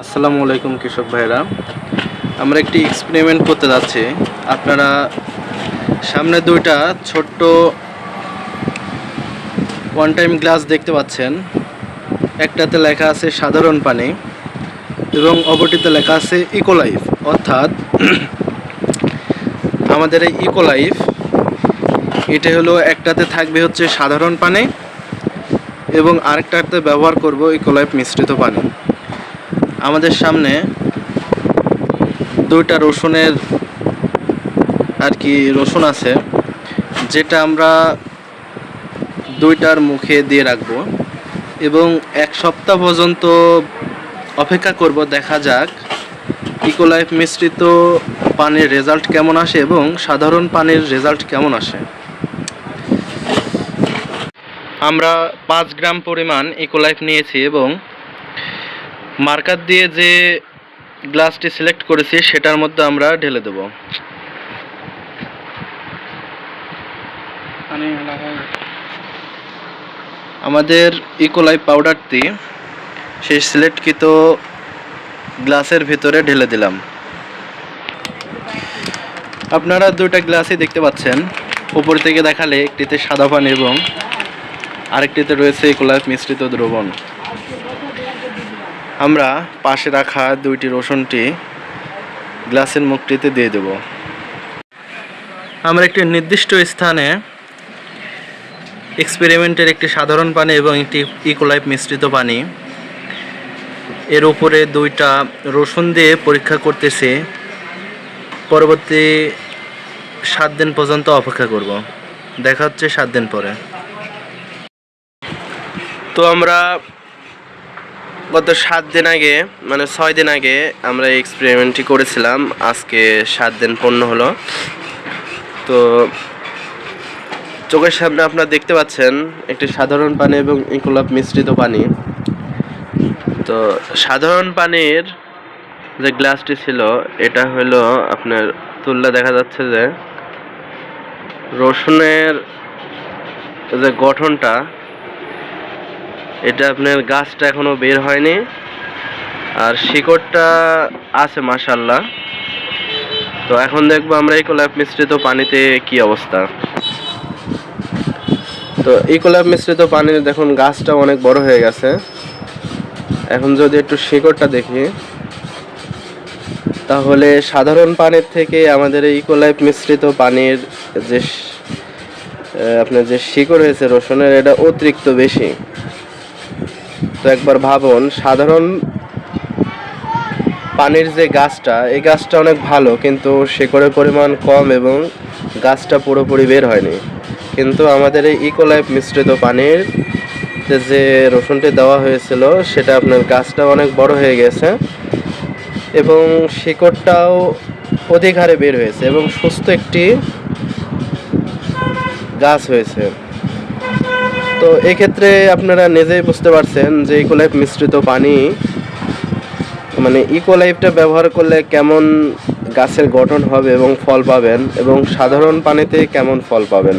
আসসালামু আলাইকুম কৃষক ভাইরা আমরা একটি এক্সপেরিমেন্ট করতে যাচ্ছি। আপনারা সামনে দুইটা ছোট্ট ওয়ান টাইম গ্লাস দেখতে পাচ্ছেন। একটাতে লেখা আছে সাধারণ পানি এবং অপরটিতে লেখা আছে ইকোলাইফ অর্থাৎ আমাদের এই ইকোলাইফ এটা হলো একটাতে থাকবে হচ্ছে সাধারণ পানি এবং আরেকটাতে ব্যবহার করব ইকোলাইফ মিশ্রিত পানি। আমাদের সামনে দুইটা রসুনের আর কি রসুন আছে, যেটা আমরা দুইটার মুখে দিয়ে রাখব এবং এক সপ্তাহ পর্যন্ত অপেক্ষা করব, দেখা যাক ইকোলাইফ মিশ্রিত পানির রেজাল্ট কেমন আসে এবং সাধারণ পানির রেজাল্ট কেমন আসে। আমরা পাঁচ গ্রাম পরিমাণ ইকোলাইফ নিয়েছি এবং মার্কার দিয়ে যে গ্লাসটি সিলেক্ট করেছি সেটার মধ্যে আমরা ঢেলে দেব। আমাদের ইকোলাই পাউডারটি সেই সিলেক্টকৃত গ্লাসের ভিতরে ঢেলে দিলাম। আপনারা দুইটা গ্লাসই দেখতে পাচ্ছেন। উপর থেকে দেখালে একটিতে সাদা পানি এবং আরেকটিতে রয়েছে ইকোলাইফ মিশ্রিত দ্রবণ। আমরা পাশে রাখা দুইটি রসুনটি গ্লাসের মুখটিতে দিয়ে দেব। আমরা একটি নির্দিষ্ট স্থানে এক্সপেরিমেন্টের একটি সাধারণ পানি এবং একটি ইকোলাইফ মিশ্রিত পানি। এর উপরে দুইটা রসুন দিয়ে পরীক্ষা করতেছি। পরবর্তী সাত দিন পর্যন্ত অপেক্ষা করব। দেখা হচ্ছে সাত দিন পরে। তো আমরা গত সাত দিন আগে মানে ছয় দিন আগে আমরা এক্সপেরিমেন্টটি করেছিলাম। আজকে সাত দিন পূর্ণ হলো। তো চোখের সামনে আপনারা দেখতে পাচ্ছেন, একটি সাধারণ পানি এবং ইকোলাপ মিশ্রিত পানি। তো সাধারণ পানির যে গ্লাসটি ছিল, এটা হলো আপনার তুললে দেখা যাচ্ছে যে রসুনের যে গঠনটা এটা আপনার গাছটা এখনও বের হয়নি। আর শিকড়টা আছে মাশাল্লাহ তো এখন দেখব আমরা ইকোল্যাপ মিশ্রিত পানিতে কি অবস্থা। তো ইকোল্যাপ মিশ্রিত পানিতে দেখুন গাছটা অনেক বড় হয়ে গেছে। এখন যদি একটু শিকড়টা দেখি, তাহলে সাধারণ পানির থেকে আমাদের এই ইকোলাইফ মিশ্রিত পানির যে আপনার যে শিকড় হয়েছে রসুনের, এটা অতিরিক্ত বেশি। তো একবার ভাবুন, সাধারণ পানির যে গাছটা, এই গাছটা অনেক ভালো, কিন্তু শেকড়ের পরিমাণ কম এবং গাছটা পুরোপুরি বের হয়নি। কিন্তু আমাদের এই ইকোলাইফ মিশ্রিত পানির যে রসুনটি দেওয়া হয়েছিল, সেটা আপনার গাছটা অনেক বড় হয়ে গেছে এবং শিকড়টাও অধিক হারে বের হয়েছে এবং সুস্থ একটি গাছ হয়েছে। তো এক্ষেত্রে আপনারা নিজেই বুঝতে পারছেন যে ইকোলাইফ মিশ্রিত পানি মানে ইকোলাইফটা ব্যবহার করলে কেমন গাছের গঠন হবে এবং ফল পাবেন এবং সাধারণ পানিতে কেমন ফল পাবেন?